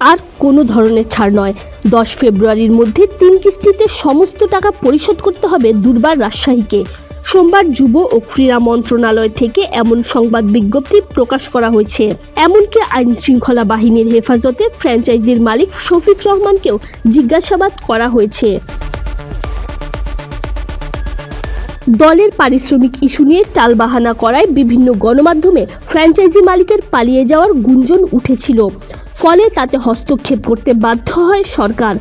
আর কোনো ধরনের ছাড় নয়। দশ ফেব্রুয়ারির মধ্যে তিন কিস্তিতে সমস্ত টাকা পরিশোধ করতে হবে দুর্বার রাজশাহীকে। সোমবার যুব ও ক্রীড়া মন্ত্রণালয় থেকে এমন সংবাদ বিজ্ঞপ্তি প্রকাশ করা হয়েছে। এমনকি আইন শৃঙ্খলা বাহিনীর হেফাজতে ফ্র্যাঞ্চাইজির মালিক শফিক রহমানকেও জিজ্ঞাসাবাদ করা হয়েছে। দলের পারিশ্রমিক ইস্যু নিয়ে টালবাহানা করায় বিভিন্ন গণমাধ্যমে ফ্র্যাঞ্চাইজি মালিকের পালিয়ে যাওয়ার গুঞ্জন উঠেছিল। ফলে তাতে হস্তক্ষেপ করতে বাধ্য হয় সরকার।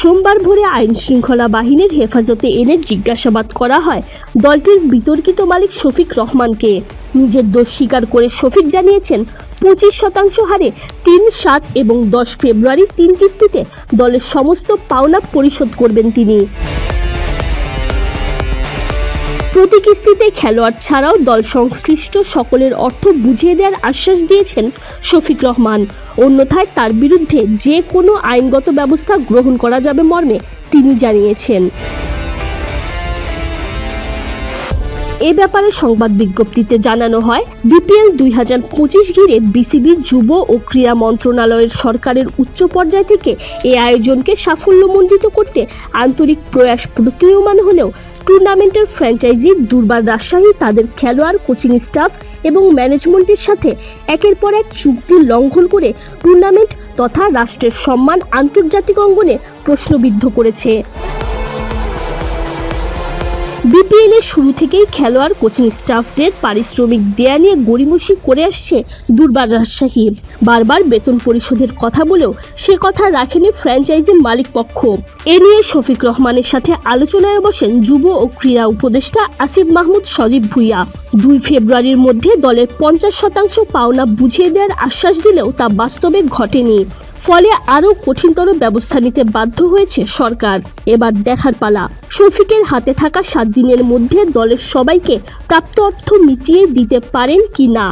সোমবার ভোরে আইন শৃঙ্খলা বাহিনীর হেফাজতে এনে জিজ্ঞাসাবাদ করা হয় দলটির বিতর্কিত মালিক শফিক রহমানকে। নিজের দোষ স্বীকার করে শফিক জানিয়েছেন, পঁচিশ শতাংশ হারে তিন, সাত এবং দশ ফেব্রুয়ারি তিন কিস্তিতে দলের সমস্ত পাওনা পরিশোধ করবেন তিনি। প্রতি কিস্তিতে খেলোয়াড় ছাড়াও দল সংশ্লিষ্ট সকলের অর্থ বুঝিয়ে দেওয়ার আশ্বাস দিয়েছেন শফিক রহমান। অন্যথায় তার বিরুদ্ধে যে কোনো আইনগত ব্যবস্থা গ্রহণ করা যাবে মর্মে তিনি জানিয়েছেন। এ ব্যাপারে সংবাদ বিজ্ঞপ্তিতে জানানো হয়, বিপিএল দুই হাজার পঁচিশ ঘিরে বিসিবির যুব ও ক্রীড়া মন্ত্রণালয়ের সরকারের উচ্চ পর্যায় থেকে এই আয়োজনকে সাফল্যমণ্ডিত করতে আন্তরিক প্রয়াস প্রতীয়মান হলেও টুর্নামেন্টের ফ্র্যাঞ্চাইজি দুর্বার রাজশাহী, তাদের খেলোয়াড়, কোচিং স্টাফ এবং ম্যানেজমেন্টের সাথে একের পর এক চুক্তি লঙ্ঘন করে টুর্নামেন্ট তথা রাষ্ট্রের সম্মান আন্তর্জাতিক অঙ্গনে প্রশ্নবিদ্ধ করেছে। বিপিএল এর শুরু থেকেই খেলোয়াড় কোচিং স্টাফদের পারিশ্রমিক দেয়া নিয়ে গড়িমসি করে আসছে দুর্বার রাজশাহী। বারবার বেতন পরিশোধের কথা বলেও সে কথা রাখেনি ফ্র্যাঞ্চাইজির মালিক পক্ষ। এ নিয়ে শফিক রহমানের সাথে আলোচনায় বসেন যুব ও ক্রীড়া উপদেষ্টা আসিফ মাহমুদ সজীব ভুইয়া। দুই ফেব্রুয়ারির মধ্যে দলের পঞ্চাশ শতাংশ পাওনা বুঝিয়ে দেওয়ার আশ্বাস দিলেও তা বাস্তবে ঘটেনি। ফলে আরও কঠিনতর ব্যবস্থা নিতে বাধ্য হয়েছে সরকার। এবার দেখার পালা। শফিকের হাতে থাকা সাত দিনের মধ্যে দলের সবাইকে প্রাপ্ত অর্থ মিটিয়ে দিতে পারেন কি না